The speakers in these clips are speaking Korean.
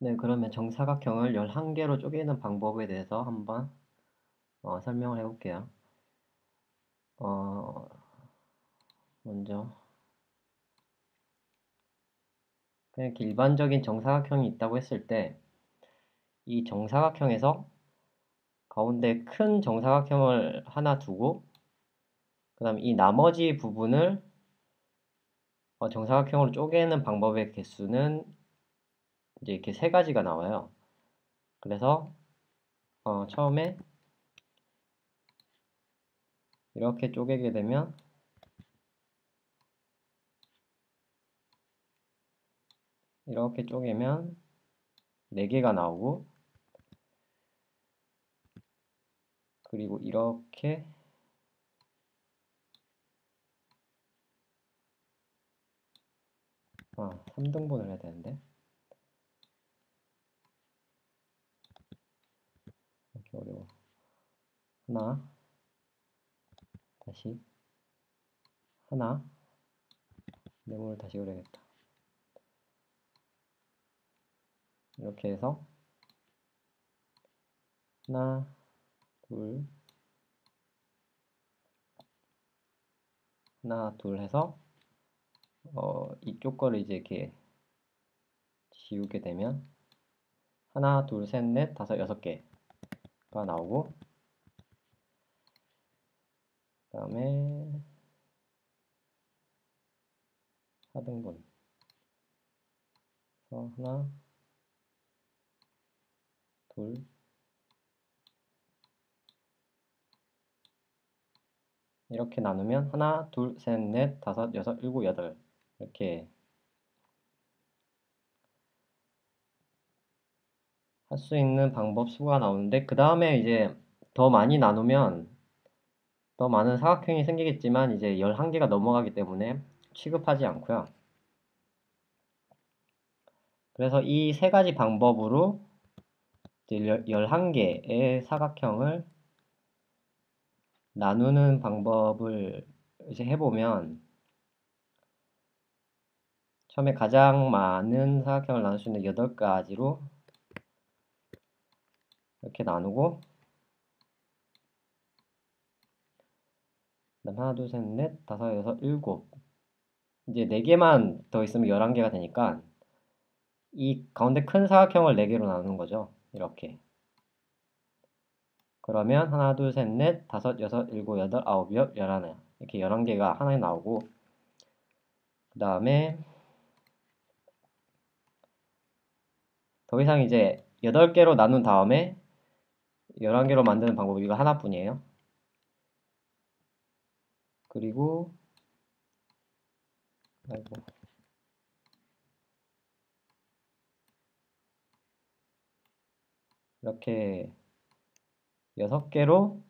네, 그러면 정사각형을 11개로 쪼개는 방법에 대해서 한번 어, 설명을 해볼게요. 어, 먼저 그냥 일반적인 정사각형이 있다고 했을 때 이 정사각형에서 가운데 큰 정사각형을 하나 두고 그 다음 이 나머지 부분을 어, 정사각형으로 쪼개는 방법의 개수는 이제 이렇게 세 가지가 나와요. 그래서 어, 처음에 이렇게 쪼개게 되면 이렇게 쪼개면 4개가 나오고 그리고 이렇게 아, 3등분을 해야 되는데 이렇게 어려워. 하나. 다시. 하나. 네모를 다시 그려야겠다. 이렇게 해서. 하나 둘. 하나 둘 해서 어, 이쪽 거를 이제 이렇게 지우게 되면 하나 둘 셋 넷 다섯 여섯 개 가 나오고 그 다음에 4등분. 그래서 하나 둘 이렇게 나누면 하나, 둘, 셋, 넷, 다섯, 여섯, 일곱, 여덟. 이렇게 할 수 있는 방법 수가 나오는데 그 다음에 이제 더 많이 나누면 더 많은 사각형이 생기겠지만 이제 11개가 넘어가기 때문에 취급하지 않고요. 그래서 이 세 가지 방법으로 11개의 사각형을 나누는 방법을 이제 해보면 처음에 가장 많은 사각형을 나눌 수 있는 8가지로 이렇게 나누고 그다음 하나, 둘, 셋, 넷, 다섯, 여섯, 일곱 이제 4개만 더 있으면 11개가 되니까 이 가운데 큰 사각형을 4개로 나누는 거죠. 이렇게 그러면 하나, 둘, 셋, 넷, 다섯, 여섯, 일곱, 여덟, 아홉, 열, 열하나 이렇게 열한 개가 하나에 나오고 그 다음에 더 이상 이제 여덟 개로 나눈 다음에 열한 개로 만드는 방법이 이거 하나뿐이에요. 그리고 아이고 이렇게 6개로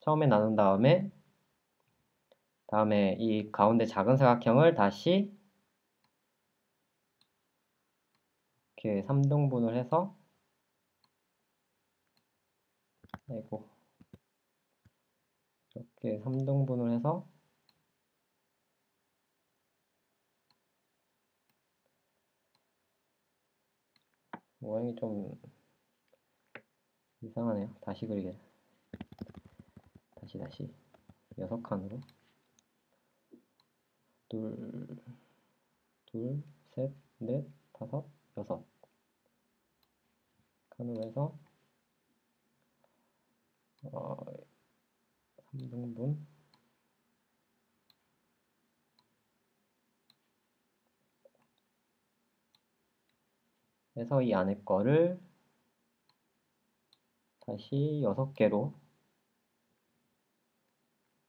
처음에 나눈 다음에 다음에 이 가운데 작은 사각형을 다시 이렇게 3등분을 해서 아이고 이렇게 3등분을 해서 모양이 좀 이상하네요. 다시 그리게. 다시 다시. 여섯 칸으로. 둘, 둘, 셋, 넷, 다섯, 여섯. 칸으로 해서 어, 3등분 해서 이 안에 거를 다시 6개로.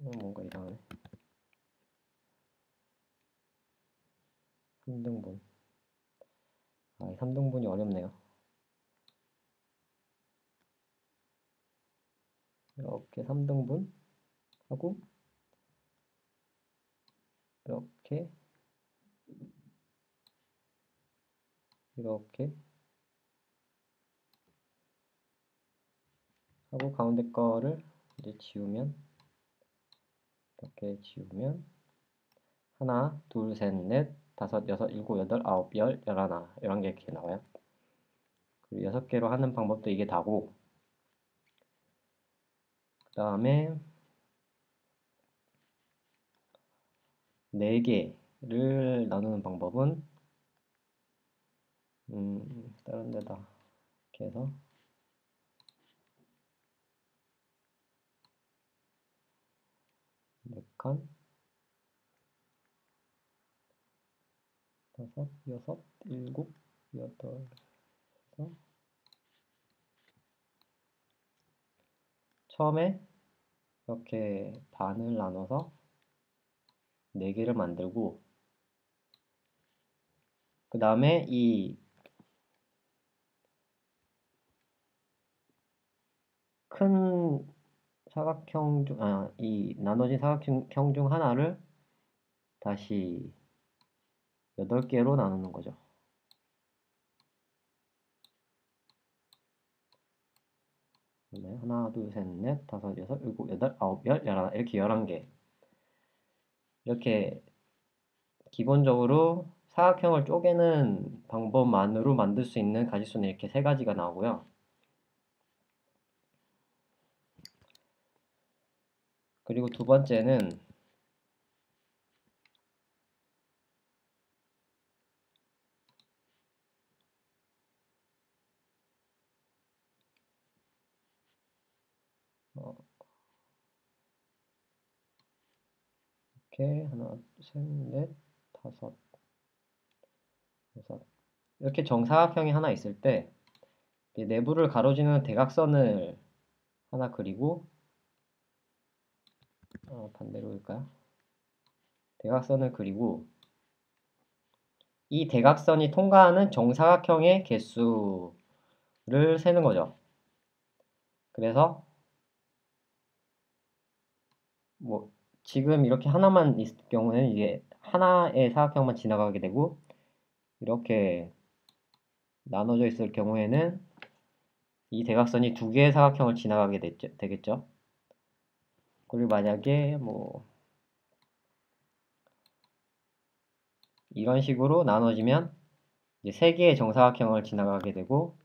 어, 뭔가 이상하네. 3등분. 아, 3등분이 어렵네요 이렇게 3등분 하고 이렇게 이렇게 하고 가운데 거를 이제 지우면 이렇게 지우면 하나, 둘, 셋, 넷, 다섯, 여섯, 일곱, 여덟, 아홉, 열, 열하나 열한 개 이렇게 나와요. 그리고 여섯 개로 하는 방법도 이게 다고 그 다음에 네 개를 나누는 방법은 음, 다른 데다 이렇게 해서 네 칸, 다섯, 여섯, 일곱, 여덟, 처음에 이렇게 반을 나눠서 네 개를 만들고 그 다음에 이 큰 사각형 중, 아, 이 나눠진 사각형 중 하나를 다시 8개로 나누는 거죠. 네, 하나, 둘, 셋, 넷, 다섯, 여섯, 일곱, 여덟, 아홉, 열, 열하나 이렇게 열한 개 이렇게 기본적으로 사각형을 쪼개는 방법만으로 만들 수 있는 가지수는 이렇게 세 가지가 나오고요. 그리고 두 번째는 어, 이렇게 하나, 셋, 넷, 다섯, 여섯 이렇게 정사각형이 하나 있을 때 내부를 가로지는 대각선을 하나 그리고 어, 반대로 일까요? 대각선을 그리고 이 대각선이 통과하는 정사각형의 개수를 세는 거죠. 그래서 뭐 지금 이렇게 하나만 있을 경우에는 이게 하나의 사각형만 지나가게 되고 이렇게 나눠져 있을 경우에는 이 대각선이 두 개의 사각형을 지나가게 됐죠, 되겠죠. 그리고 만약에 뭐 이런 식으로 나눠지면 이제 세 개의 정사각형을 지나가게 되고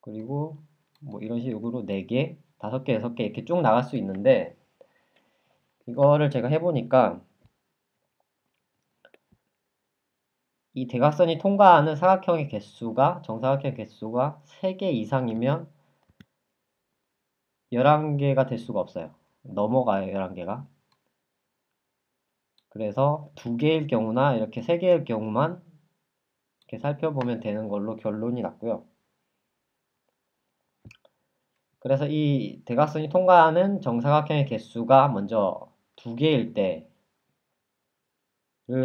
그리고 뭐 이런 식으로 네 개, 다섯 개, 여섯 개 이렇게 쭉 나갈 수 있는데 이거를 제가 해보니까 이 대각선이 통과하는 사각형의 개수가 정사각형의 개수가 3개 이상이면 11개가 될 수가 없어요. 넘어가요, 11개가. 그래서 2개일 경우나 이렇게 3개일 경우만 이렇게 살펴보면 되는 걸로 결론이 났고요. 그래서 이 대각선이 통과하는 정사각형의 개수가 먼저 2개일 때를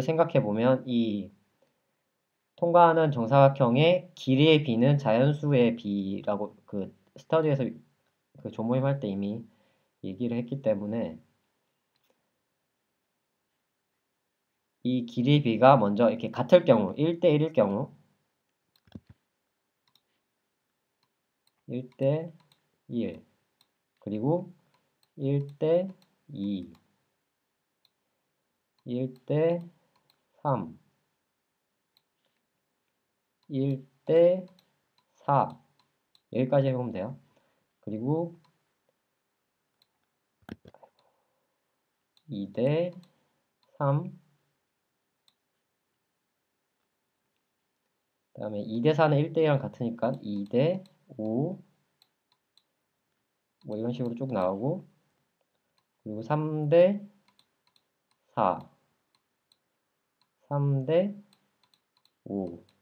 생각해 보면 이 통과하는 정사각형의 길이의 비는 자연수의 비라고 그 스터디에서 그 조모임 할 때 이미 얘기를 했기 때문에 이 길이 비가 먼저 이렇게 같을 경우 1대1일 경우 1대 1 그리고 1대 2 1대 3 1대 4 여기까지 해보면 돼요. 그리고 2대 3그 다음에 2대 4는 1대 2랑 같으니까 2대 5 뭐 이런 식으로 쭉 나오고 그리고 3대 4 3대 5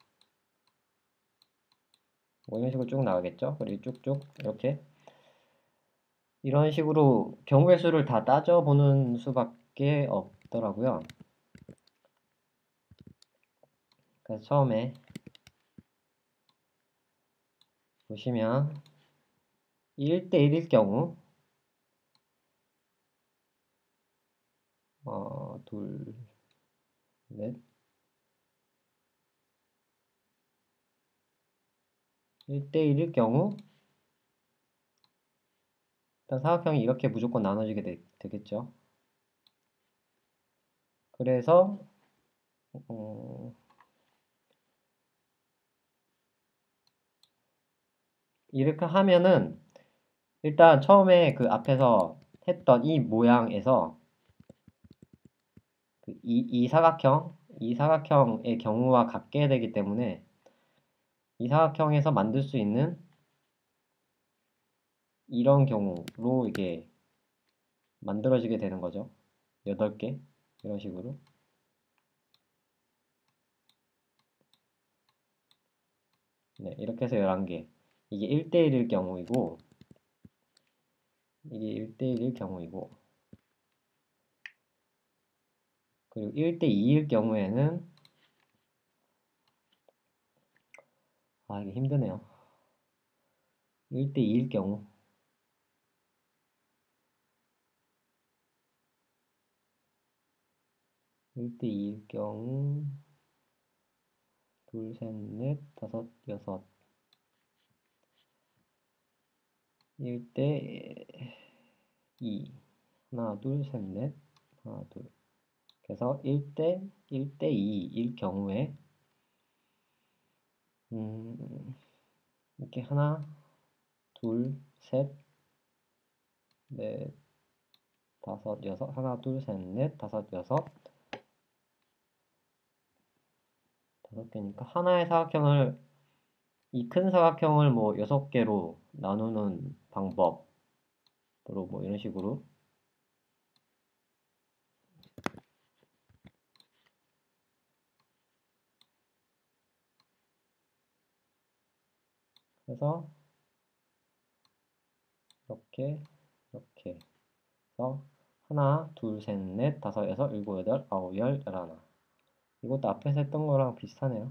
뭐 이런 식으로 쭉 나가겠죠. 그리고 쭉쭉 이렇게 이런 식으로 경우의 수를 다 따져보는 수밖에 없더라고요. 그래서 처음에 보시면 1대1일 경우 어, 둘, 넷, 1대1일 경우 일단 사각형이 이렇게 무조건 나눠지게 되, 겠죠. 그래서 어, 이렇게 하면은 일단 처음에 그 앞에서 했던 이 모양에서 그 이, 이 사각형, 이 사각형의 경우와 같게 되기 때문에 이 사각형에서 만들 수 있는 이런 경우로 이게 만들어지게 되는 거죠. 8개? 이런 식으로. 네, 이렇게 해서 11개. 이게 1대1일 경우이고 이게 1대1일 경우이고 그리고 1대 2일 경우에는 아 이게 힘드네요. 1대 2일 경우. 1대2일 경우. 둘, 셋, 넷, 다섯, 여섯. 1대 2 하나, 둘, 셋, 넷. 하나, 둘 그래서 1대 1대 2일 경우에 음, 이렇게 하나, 둘, 셋, 넷, 다섯, 여섯 하나, 둘, 셋, 넷, 다섯, 여섯. 다섯 개니까 하나의 사각형을 이 큰 사각형을 뭐 여섯 개로 나누는 방법으로 뭐 이런 식으로 그래서 이렇게 이렇게 해서 하나, 둘, 셋, 넷, 다섯, 여섯, 일곱, 여덟, 아홉, 열, 열하나 이것도 앞에서 했던 거랑 비슷하네요.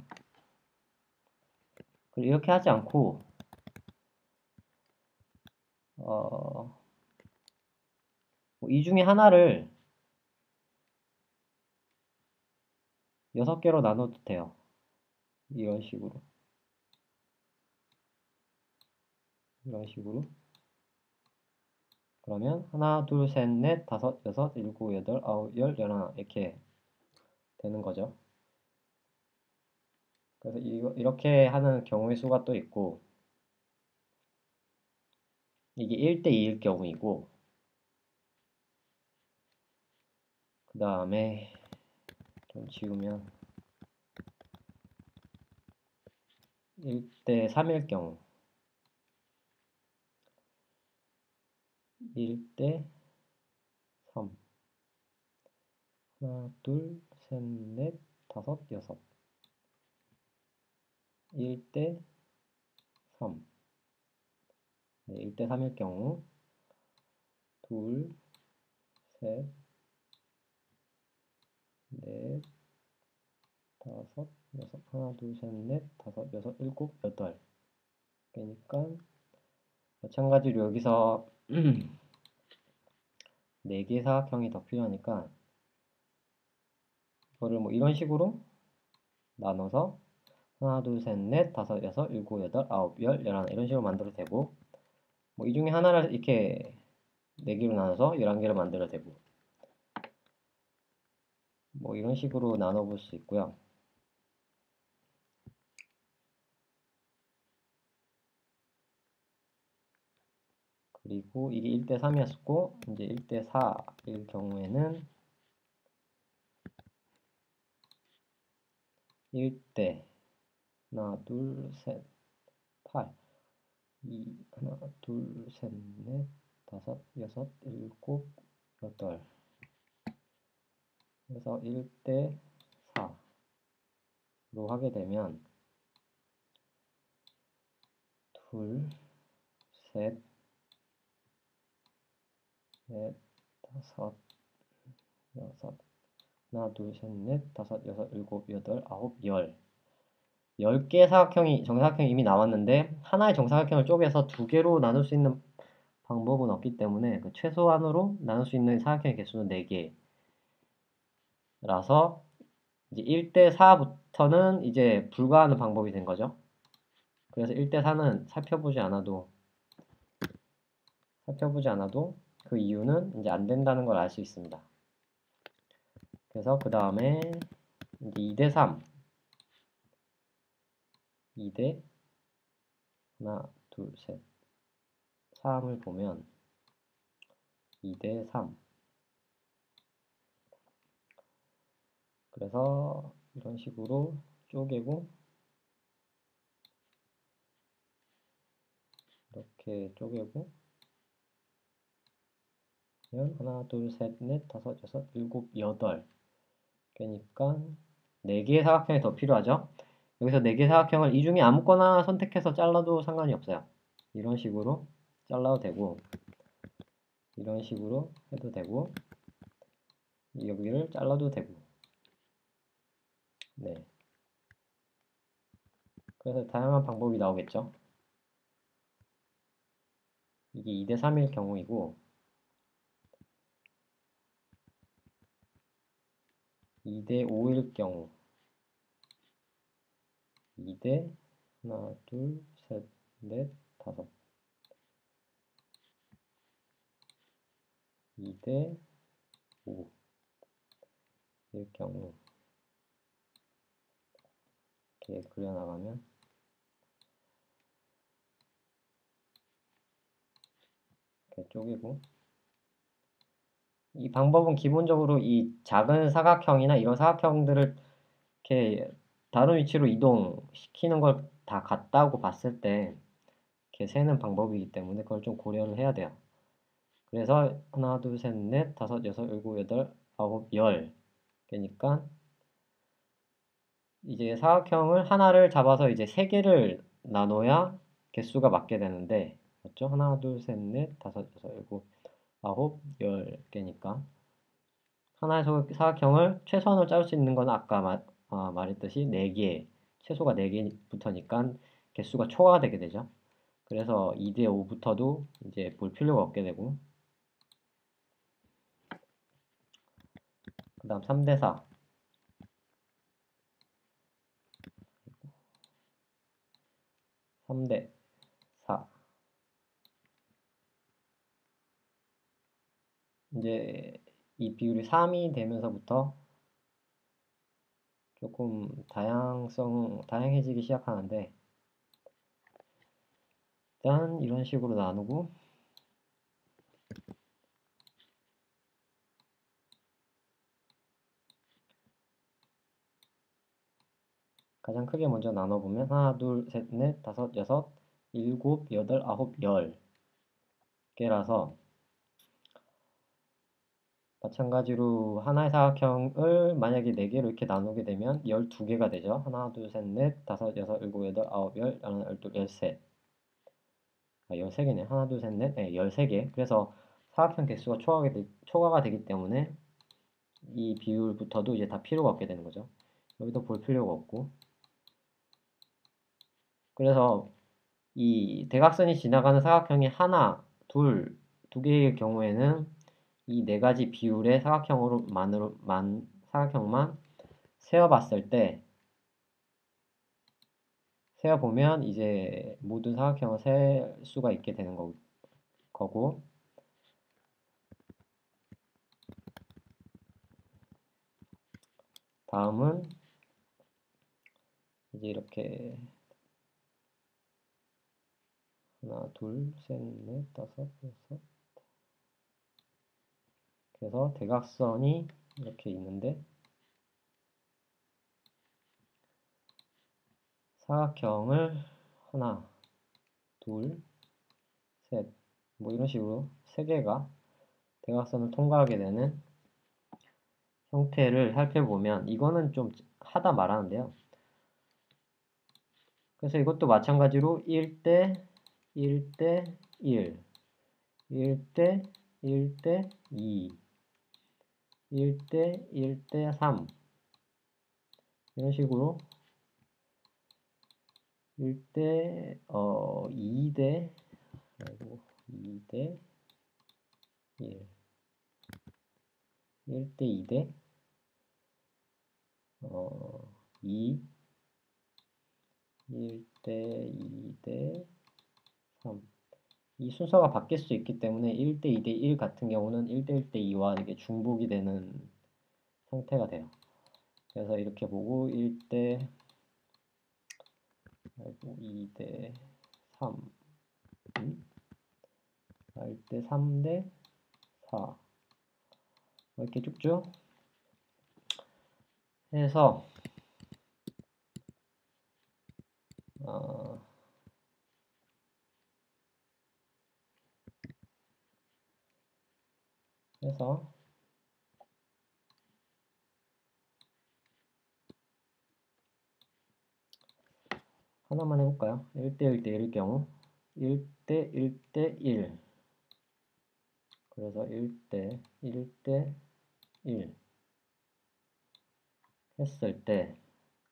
그리고 이렇게 하지 않고 어, 뭐이 중에 하나를 여섯 개로 나눠도 돼요. 이런 식으로. 이런 식으로. 그러면 하나, 둘, 셋, 넷, 다섯, 여섯, 일곱, 여덟, 아홉, 열, 열하나 이렇게 되는 거죠. 그래서 이거, 이렇게 하는 경우의 수가 또 있고 이게 1대2일 경우이고 그 다음에 좀 지우면 1대3일 경우 1대 3 하나, 둘, 셋, 넷, 다섯, 여섯. 1대 3 네, 1대 3일 경우 둘, 셋, 넷, 다섯, 여섯, 하나, 둘, 셋, 넷, 다섯, 여섯, 일곱, 여덟. 그러니까 마찬가지로 여기서 4개의 사각형이 더 필요하니까 이거를 뭐 이런 식으로 나눠서 하나, 둘, 셋, 넷, 다섯, 여섯, 일곱, 여덟, 아홉, 열, 열하나 이런 식으로 만들어도 되고 뭐 이 중에 하나를 이렇게 네 개로 나눠서 열한 개를 만들어도 되고 뭐 이런 식으로 나눠볼 수 있고요. 그리고 이게 1대 3이었고 이제 1대 4일 경우에는 1대 하나 둘셋 8 2 하나 둘셋넷 다섯 여섯 일곱 여덟. 그래서 1대 4로 하게 되면 둘, 셋, 넷, 다섯, 여섯, 하나, 둘, 셋, 넷, 다섯, 여섯, 일곱, 여덟, 아홉, 열. 10개의 사각형이 정사각형이 이미 나왔는데 하나의 정사각형을 쪼개서 두 개로 나눌 수 있는 방법은 없기 때문에 그 최소한으로 나눌 수 있는 사각형의 개수는 4개라서 이제 1대 4부터는 이제 불가하는 방법이 된 거죠. 그래서 1대 4는 살펴보지 않아도 살펴보지 않아도 그 이유는 이제 안 된다는 걸 알 수 있습니다. 그래서 그 다음에 이제 2대 3 2대 하나, 둘, 셋, 3을 보면 2대 3. 그래서 이런 식으로 쪼개고 이렇게 쪼개고 하나, 둘, 셋, 넷, 다섯, 여섯, 일곱, 여덟 그러니까 4개의 사각형이 더 필요하죠. 여기서 4개의 사각형을 이 중에 아무거나 선택해서 잘라도 상관이 없어요. 이런 식으로 잘라도 되고 이런 식으로 해도 되고 여기를 잘라도 되고 네. 그래서 다양한 방법이 나오겠죠. 이게 2대 3일 경우이고 2대 5일 경우. 2대 하나, 둘, 셋, 넷, 다섯. 2대 5 일 경우. 이렇게 그려나가면 이렇게 쪼개고 이 방법은 기본적으로 이 작은 사각형이나 이런 사각형들을 이렇게 다른 위치로 이동시키는 걸 다 같다고 봤을 때 이렇게 세는 방법이기 때문에 그걸 좀 고려를 해야 돼요. 그래서 하나, 둘, 셋, 넷, 다섯, 여섯, 일곱, 여덟, 아홉, 열 그러니까 이제 사각형을 하나를 잡아서 이제 세 개를 나눠야 개수가 맞게 되는데 맞죠? 하나, 둘, 셋, 넷, 다섯, 여섯, 일곱, 아홉, 열 개니까. 하나의 사각형을 최소한으로 자를 수 있는 건 아까 마, 아, 말했듯이 4개, 최소가 4개부터니까 개수가 초과가 되게 되죠. 그래서 2대 5부터도 이제 볼 필요가 없게 되고. 그 다음 3대 4 3대 4 이제 이 비율이 3이 되면서부터 조금 다양성, 다양해지기 시작하는데 일단 이런 식으로 나누고 가장 크게 먼저 나눠보면 하나, 둘, 셋, 넷, 다섯, 여섯, 일곱, 여덟, 아홉, 열 개라서 마찬가지로 하나의 사각형을 만약에 4개로 이렇게 나누게 되면 12개가 되죠. 하나, 둘, 셋, 넷, 다섯, 여섯, 일곱, 여덟, 아홉, 열, 열하나, 열둘, 열셋 아, 13개네. 하나, 둘, 셋, 넷, 네, 13개. 그래서 사각형 개수가 초과가, 되, 초과가 되기 때문에 이 비율부터도 이제 다 필요가 없게 되는 거죠. 여기도 볼 필요가 없고 그래서 이 대각선이 지나가는 사각형이 하나, 둘, 두 개의 경우에는 이 네 가지 비율의 사각형으로만으로 만 사각형만 세어봤을 때 세어보면 이제 모든 사각형을 셀 수가 있게 되는 거, 거고. 다음은 이제 이렇게 하나, 둘, 셋, 넷, 다섯, 여섯 그래서 대각선이 이렇게 있는데 사각형을 하나, 둘, 셋, 뭐 이런 식으로 세 개가 대각선을 통과하게 되는 형태를 살펴보면 이거는 좀 하다 말하는데요. 그래서 이것도 마찬가지로 1대 1대 1, 1대 1대 2, 1대 1대 3 이런 식으로 1대 어 2대 그리고 2대 1 1대 2대 어 2 1대 2대 3. 이 순서가 바뀔 수 있기 때문에 1대 2대 1 같은 경우는 1대 1대 2와 이렇게 중복이 되는 상태가 돼요. 그래서 이렇게 보고 1대 2대 3 음? 4일 때 3대 4뭐 이렇게 쭉쭉 해서 어, 해서. 하나만 해볼까요? 1대 1대 1일 경우. 1대 1대 1 그래서 1대 1대 1 했을 때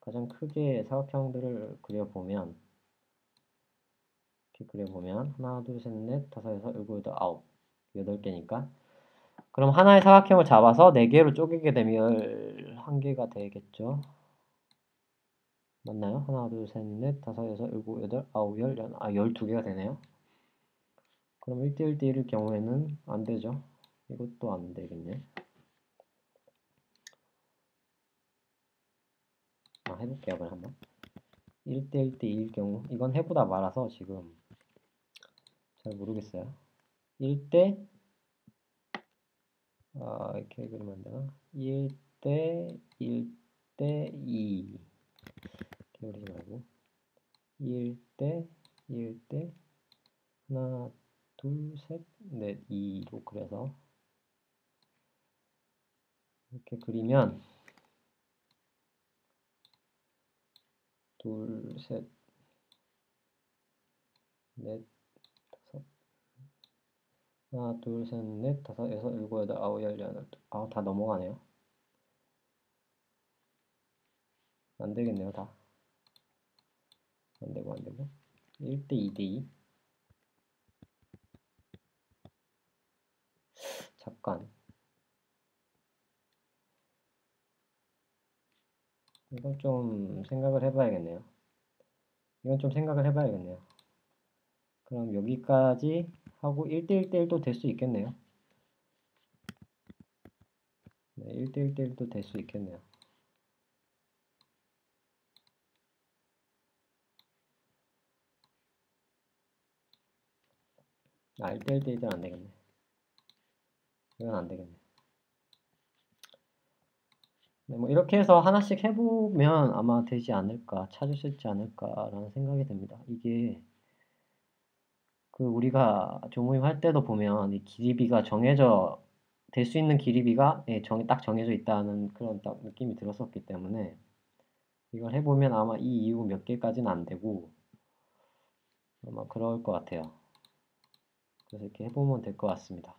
가장 크게 사각형들을 그려보면 이렇게 그려보면 하나 둘 셋 넷 다섯 여섯 일곱 여덟 아홉 여덟 개니까 그럼 하나의 사각형을 잡아서 네 개로 쪼개게 되면 한 개가 되겠죠? 맞나요? 하나 둘 셋 넷 다섯 여섯 일곱 여덟 아홉 열, 열, 아 열두 개가 되네요. 그럼 1대 1 대 1일 경우에는 안 되죠? 이것도 안 되겠네. 아, 해볼게요 그럼 한번. 1대 1 대 2일 경우 이건 해보다 말아서 지금 잘 모르겠어요. 1대 아, 이렇게 그리면 안 되나 1대 1대 2 이렇게 그리지 말고. 1대 1대 하나 둘셋넷 2로 그려서 이렇게 그리면 둘, 셋, 넷, 다섯, 하나, 둘, 셋, 넷, 다섯, 여섯, 일곱, 여덟, 아홉, 열, 열여덟, 아홉 다 넘어가네요. 안 되겠네요, 다. 안 되고, 안 되고. 1대 2대 2. 잠깐. 이건 좀 생각을 해봐야겠네요. 이건 좀 생각을 해봐야겠네요. 그럼 여기까지 하고 1대1대1도 될 수 있겠네요. 네, 1대1대1도 될 수 있겠네요. 아, 1대1대1은 안 되겠네. 이건 안 되겠네. 네, 뭐 이렇게 해서 하나씩 해보면 아마 되지 않을까, 있지 않을까라는 생각이 듭니다. 이게 그 우리가 조모임 할 때도 보면 이 길이비가 정해져 될 수 있는 길이비가 예, 정, 딱 정해져 있다는 그런 딱 느낌이 들었었기 때문에 이걸 해보면 아마 이 이후 몇 개까지는 안 되고 아마 그럴 것 같아요. 그래서 이렇게 해보면 될 것 같습니다.